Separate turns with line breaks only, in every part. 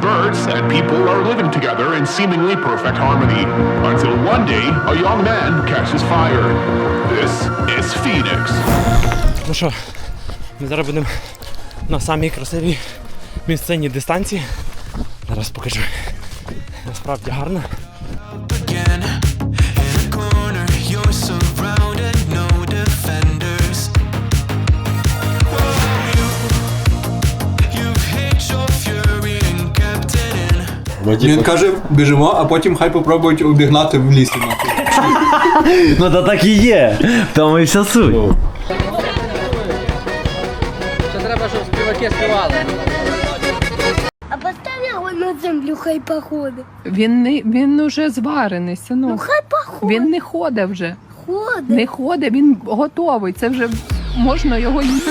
Birds and people are living together in seemingly perfect harmony until one day a young man catches fire. This is Phoenix.
Ну що, ми зараз будемо на самій красивій місцинній дистанції. Зараз покажу. Насправді гарно.
Він каже, біжимо, а потім хай попробують обігнати в лісі.
Ну та так і є. Тому і вся суть.
А постав його на землю, хай походить.
Він не він уже зварений,
Ну хай походить.
Він не ходить вже.
ходить.
Не ходить, він готовий. Це вже можна його їсти.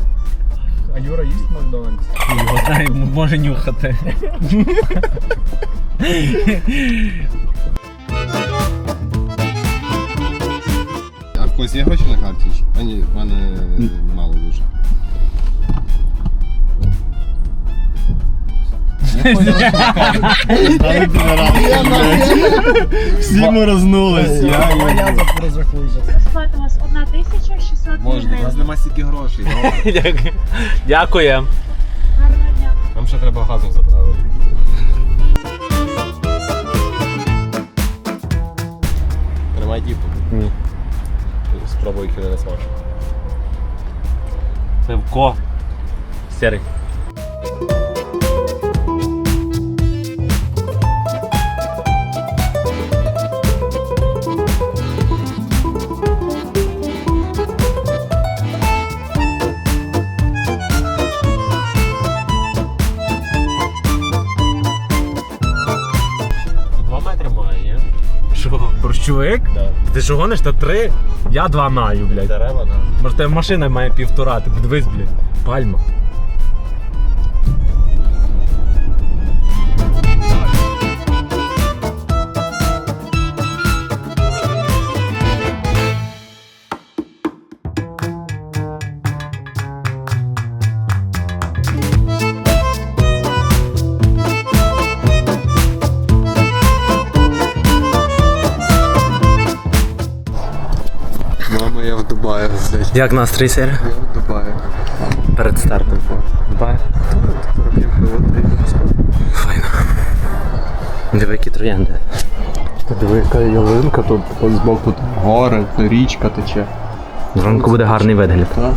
А Юра їсть Макдональдс?
Його знає, може нюхати.
А в когось є гроші на карті? А ні, в мене мало дуже.
Всі ми рознулись.
Сплата у вас 1600
Можна, у нас
гривень.
нема стільки грошей.
Дякую.
Гарного дня.
Нам ще треба газом заправити. Тримай діпу. Спробуй кіно не смачно.
Пивко. Сірий. Борщовик?
Да.
Ти що гониш? Та три? Я два маю, блядь.
Дерева, да.
Може, тебе машина має півтора, ти подивись, блядь. Пальма.
В Дубаї, блядь.
Як настрій, Сер?
Я в Дубаї.
Перед стартом. Дубаї? Файно. Диви, які троянди.
Диви, яка ялинка, тут з боку тут гори, річка тече.
Зранку буде гарний вигляд.
Так?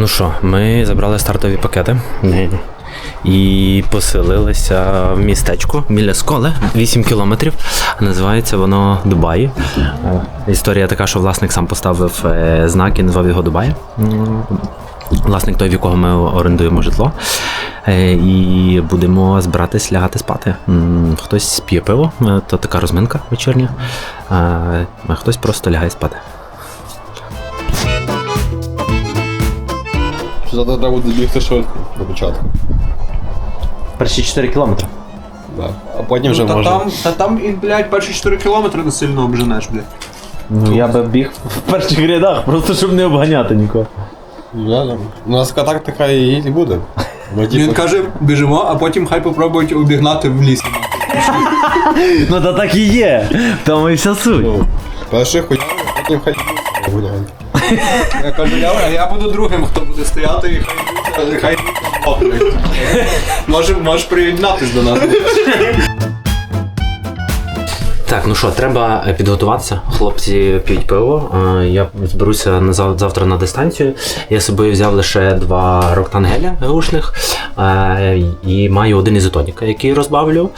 Ну що, ми забрали стартові пакети і поселилися в містечку біля сколи 8 кілометрів. Називається воно Дубаї. Е, Історія така, що власник сам поставив е, знак і назвав його Дубаї. М, Власник той, в якого ми орендуємо житло. Е, І будемо збиратись лягати спати. Хтось п'є пиво, то така розминка вечірня, а хтось просто лягає спати.
Що завтра треба буде бігти швидко до початку.
Перші 4 кілометри.
Да. А потім вже
Ну, та,
може.
там, та там, і, блядь, перші 4 кілометри не сильно обженеш, блядь.
Ну, я би біг в перших рядах, просто щоб не обганяти нікого.
Да, да. У нас така тактика і і буде. Ми,
Він
типу,
каже, біжимо, а потім хай попробують обігнати в нахуй.
Ну та так і є. Тому і вся суть.
ну, перший хуйовий, потім хай гуляють.
Я кажу, я, я буду другим, хто буде стояти і хай хай можеш приєднатись до нас.
Так, ну що, треба підготуватися. Хлопці п'ють пиво. Я зберуся завтра на дистанцію. Я з собою взяв лише два роктангеля гушних і маю один ізотонік, який розбавлю.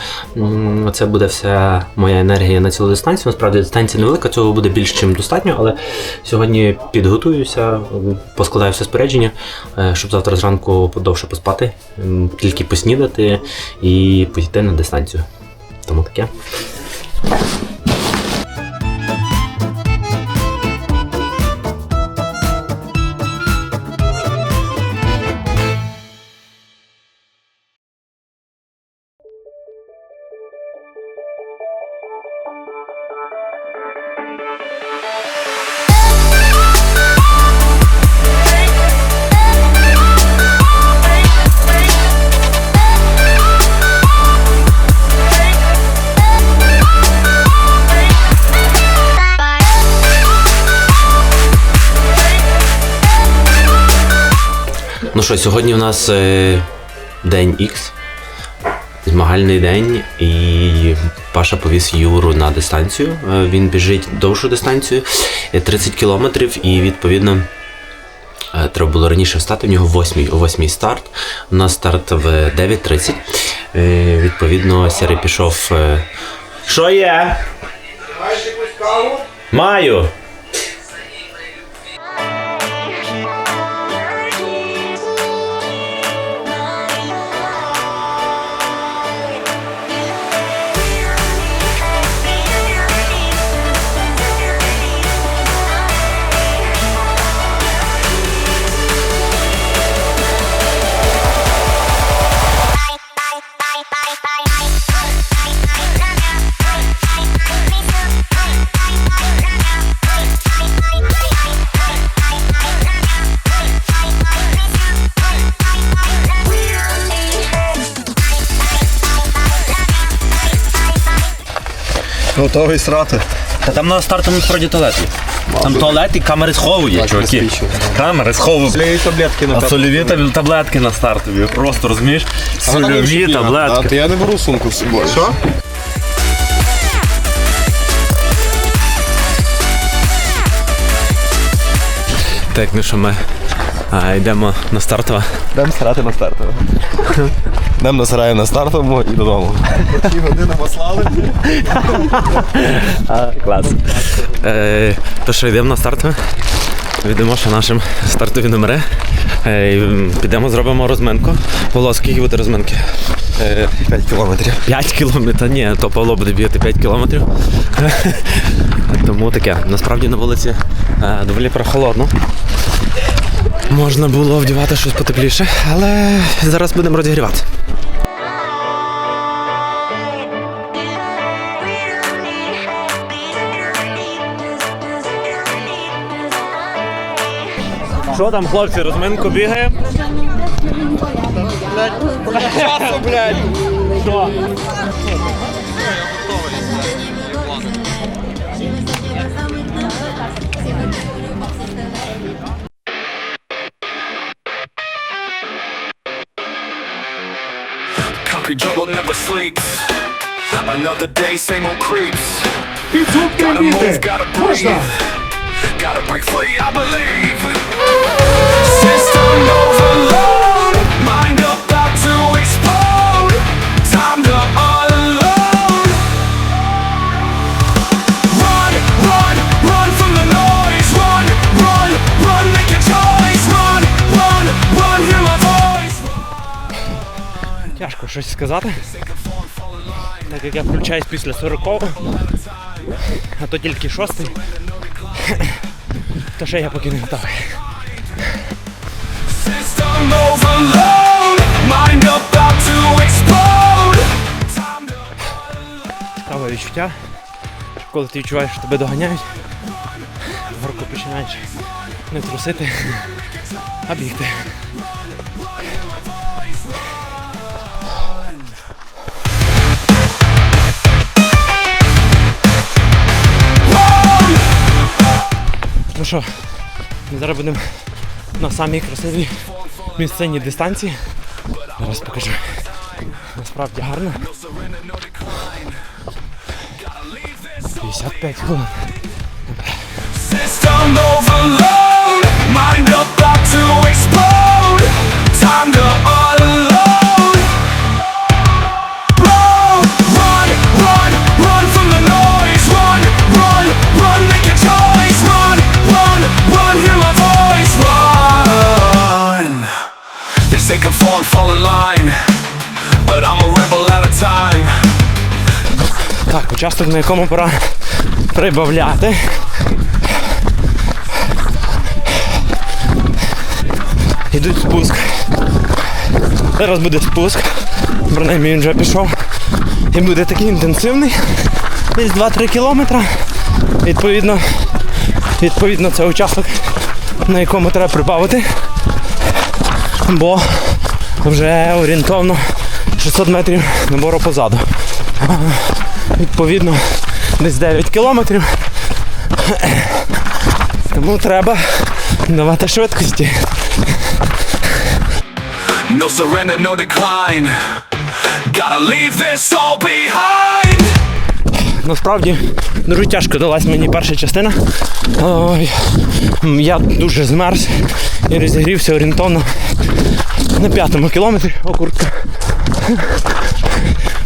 Це буде вся моя енергія на цілу дистанцію. Насправді дистанція невелика, цього буде більш ніж достатньо, але сьогодні підготуюся, поскладаю все спорядження, е, щоб завтра зранку подовше поспати, тільки поснідати і піти на дистанцію. Тому таке. Thank you. Ну що, сьогодні у нас е, день X, змагальний день, і Паша повіз Юру на дистанцію. Е, він біжить довшу дистанцію е, 30 кілометрів, і відповідно. е, Треба було раніше встати, в нього 8, о 8 старт. У нас старт в 9.30. Е, Відповідно, Сірий пішов. е, Що є? Маєш якусь каву? Маю.
Готовий срати.
Та там на старту насправді туалет є. Там туалет і камери сховує, чуваки. Камери сховують.
Сольові таблетки на
А сольові таб- таблетки на стартові. Просто розумієш? Сольові
А
таблетки.
я не беру сумку з собою. Що?
Так, ну що ми а, йдемо на стартове.
Дам срати на стартову. Дам насираємо на стартовому і додому. Ті години послали.
Клас. Е, то що, йдемо на стартове. Відомо, що нашим стартові номери. Е, підемо, зробимо розминку. Павло, скільки буде розминки?
5 кілометрів.
5 кілометрів. Ні, то Павло буде бігати 5 кілометрів. Тому таке. Насправді на вулиці е, доволі прохолодно. Можна було вдівати щось потепліше, але зараз будемо розігріватися.
Що там, хлопці, розминку бігаємо?
Concrete Another day, same old creeps. Gotta move, gotta breathe. Gotta break free, I believe. System overload. Mind about to explode. Time to unload. Run, run, run from the noise. Run, run, run, make your choice. Run, run, run, hear my voice.
Тяжко щось сказати. Так як я включаюсь після 40-го, а то тільки шостий. То ще я поки не готовий. Цікаве відчуття. Коли ти відчуваєш, що тебе доганяють, горку починаєш не трусити, а бігти. Що, ми зараз будемо на самій красивій місцевій дистанції. Зараз покажу. Насправді гарно. 55 хвилин.
System overload, mind about to conform, fall in line, but I'm a rebel out of time.
Так, участок, на якому пора прибавляти. Ідуть спуск. Зараз буде спуск. Принаймні він вже пішов. І буде такий інтенсивний. Десь 2-3 кілометри. Відповідно, відповідно, це участок, на якому треба прибавити. Бо вже орієнтовно 600 метрів набору позаду. Відповідно, десь 9 кілометрів. Тому треба давати швидкості.
No surrender, no decline. Gotta leave this all behind.
Насправді дуже тяжко далась мені перша частина. Ой, я дуже змерз і розігрівся орієнтовно на п'ятому кілометрі. О, куртка.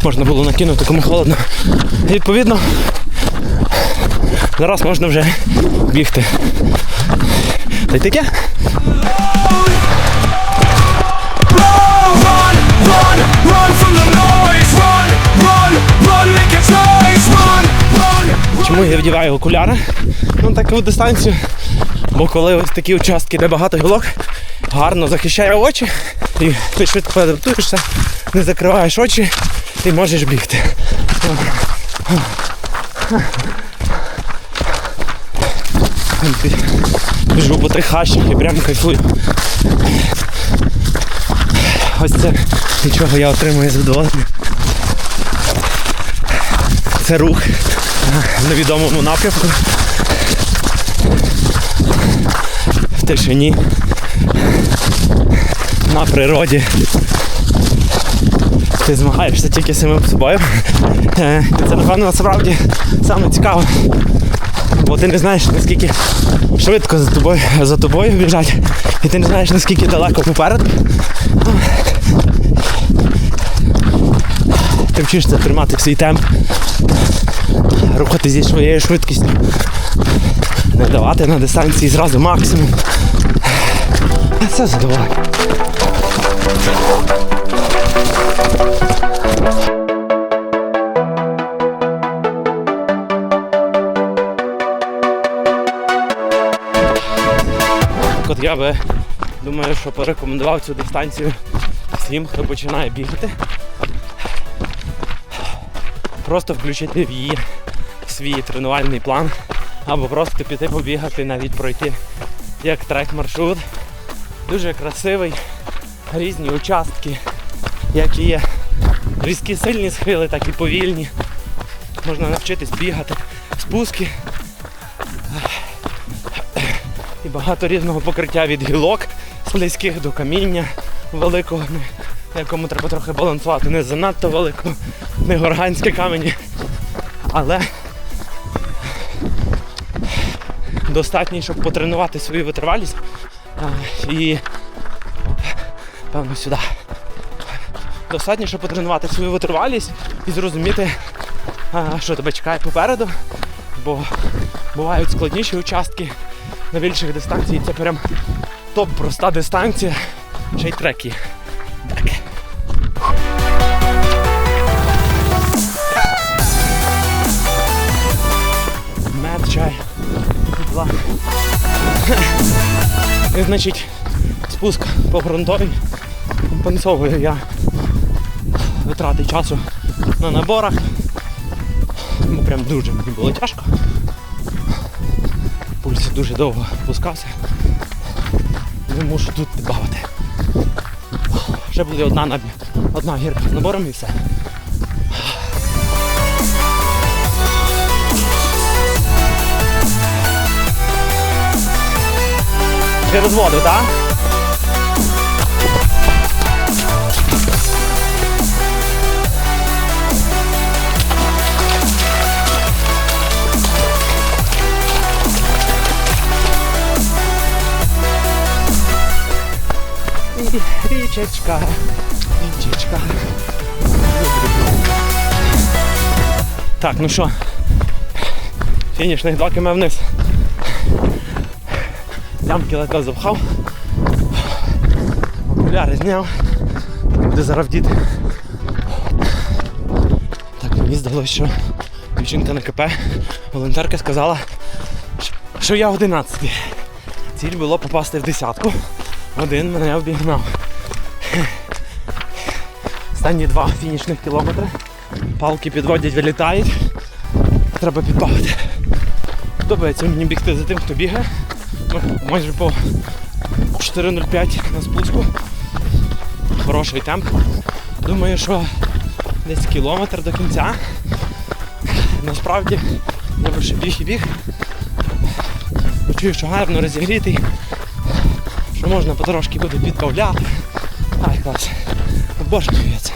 Можна було накинути, кому холодно. І відповідно, зараз можна вже бігти. Та й таке. Чому я вдіваю окуляри на таку дистанцію? Бо коли ось такі участки, де багато гілок, гарно захищає очі, і ти швидко адаптуєшся, не закриваєш очі і можеш бігти. Біжу по тих хащах і прям кайфую. Ось це від чого я отримую задоволення. Це рух в невідомому напрямку. В тишині. На природі. Ти змагаєшся тільки самим собою. Е, і Це напевно насправді саме цікаво. Бо ти не знаєш наскільки швидко за тобою, за тобою біжать. І ти не знаєш наскільки далеко попереду. Ти вчишся тримати свій темп рухати зі своєю швидкістю, не давати на дистанції зразу максимум. Це задоволення. От я би думаю, що порекомендував цю дистанцію всім, хто починає бігати. Просто включити в її свій тренувальний план, або просто піти побігати, навіть пройти як трек-маршрут. Дуже красивий, різні участки, які є різкі сильні схили, так і повільні. Можна навчитись бігати, спуски. І багато різного покриття від гілок слизьких до каміння великого, на якому треба трохи балансувати, не занадто великого, не горганські камені. Але достатньо, щоб потренувати свою витривалість і певно сюди. Достатньо, щоб потренувати свою витривалість і зрозуміти, що тебе чекає попереду, бо бувають складніші участки на більших дистанціях. Це прям топ проста дистанція, ще й треки. Так. Мед, чай, значить, спуск по ґрунтовій компенсовую я витрати часу на наборах. Бо прям дуже мені було тяжко. Пульс дуже довго пускався. Не мушу тут додати. Ще буде одна, наб- одна гірка з набором і все. Через воду, так? Дівчачка, дівчачка. Так, ну що, фінішних 2 км вниз. Лямки легко запхав. Окуляри зняв. Буде зараз вдіти. Так, мені здалося, що дівчинка на КП, волонтерка сказала, що я 11. Ціль було попасти в десятку. Один мене обігнав. Останні два фінішних кілометри. Палки підводять, вилітають. Треба підбавити. Подобається мені бігти за тим, хто бігає. Майже по 4.05 на спуску. Хороший темп. Думаю, що десь кілометр до кінця. Насправді я лише біг і біг. Почую, що гарно розігрітий, що можна потрошки буде підбавляти. Ай, клас. Обожнюю це.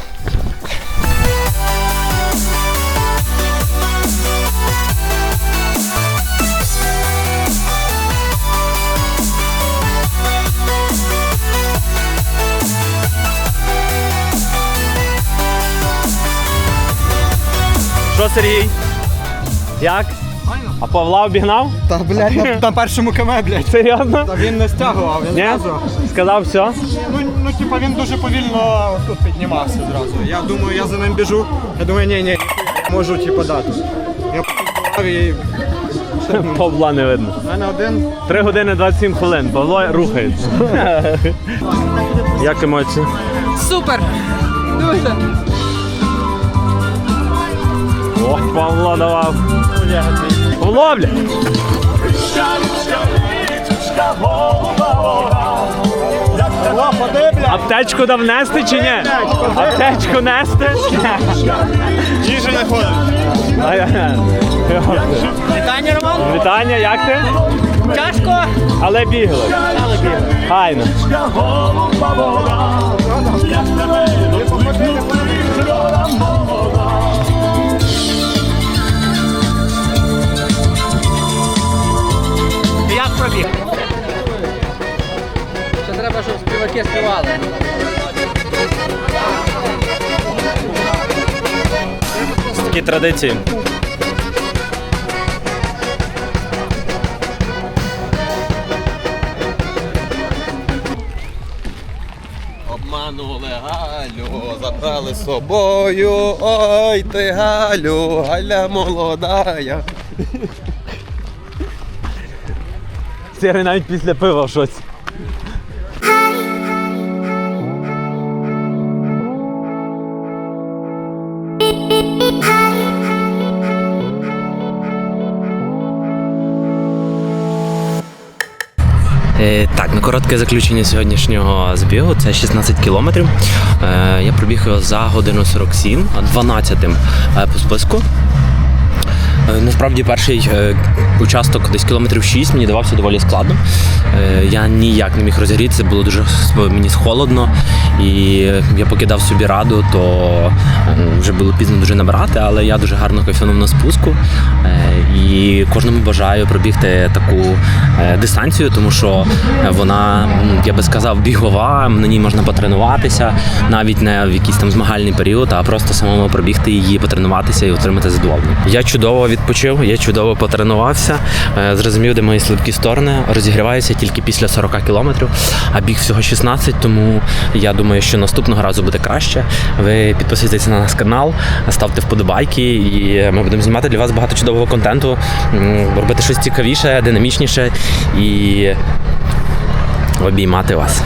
Що, Сергій? Як? А Павла обігнав?
Та, блядь, на, на першому км, блядь.
Серйозно?
Та він не стягував, він
Ні?
зразу.
Сказав все?
Ну, ну, типа, він дуже повільно тут піднімався зразу. Я думаю, я за ним біжу. Я думаю, ні, ні, я можу типу дати. Я потім і
Павла не видно.
в мене один.
3 години 27 хвилин. Павло рухається. Як емоції?
Супер! Дуже.
Ох, Павло давав. Павло, бля!
Блядь.
Аптечку дав нести чи ні? Аптечку нести?
Їжі не ходить.
Вітання, Роман! Вітання, як ти? Тяжко. Але бігли. Але бігли. Хайно. Такі традиції.
Обманули Галю, забрали з собою. Ой ти Галю, Галя молодая.
Сірий навіть після пива в шоці.
Коротке заключення сьогоднішнього збігу це 16 кілометрів. Е, Я пробіг його за годину 47, а 12-тим е, по списку. Е, Насправді перший участок десь кілометрів 6 мені давався доволі складно. Е, Я ніяк не міг розігрітися, було дуже мені холодно, і я покидав собі раду, то е, вже було пізно дуже набирати, але я дуже гарно кайфанув на спуску. Е, І кожному бажаю пробігти таку е, дистанцію, тому що е, вона, я би сказав, бігова, на ній можна потренуватися, навіть не в якийсь там змагальний період, а просто самому пробігти її, потренуватися і отримати задоволення. Я чудово відпочив, я чудово потренувався, е, зрозумів, де мої слабкі сторони. Розігріваюся тільки після 40 кілометрів, а біг всього 16, тому я думаю, що наступного разу буде краще. Ви підписуйтесь на наш канал, ставте вподобайки, і ми будемо знімати для вас багато чудового контенту, робити щось цікавіше, динамічніше і обіймати вас.